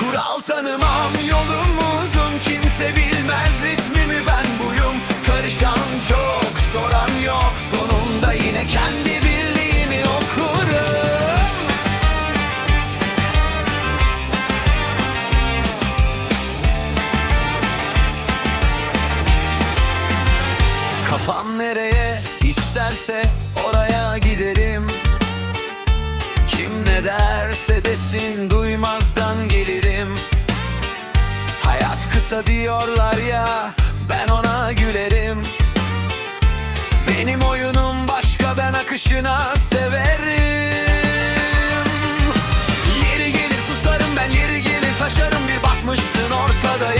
Kural tanımam yolumuzun kimse bilmez ritmimi ben buyum. Karışan çok soran yok sonunda yine kendi bildiğimi okurum. Kafam nereye isterse oraya giderim ne derse desin duymazdan gelirim. Hayat kısa diyorlar ya ben ona gülerim. Benim oyunum başka ben akışına severim. Yeri gelir susarım ben yeri gelir taşarım. Bir bakmışsın ortadayım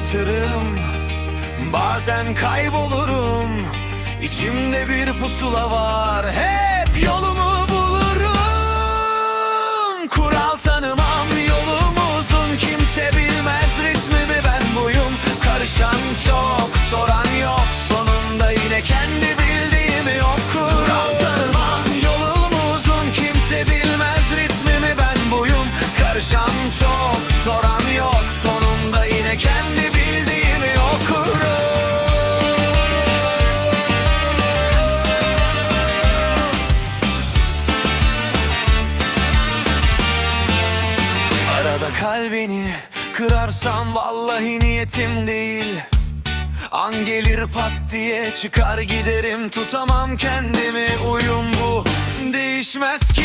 dağıtırım Bazen kaybolurum. İçimde bir pusula var. Hep yolumu bulurum. Kural tanımam yolumuzun Kimse bilmez ritmimi ben buyum? Karışan çok soran yok. Sonunda yine kendi bildiğimi okurum Kural tanımam yolumuzun Kimse bilmez ritmimi ben buyum? Karışan çok kalbini kırarsam vallahi niyetim değil. An gelir pat diye çıkar giderim. Tutamam kendimi uyum bu. Değişmez ki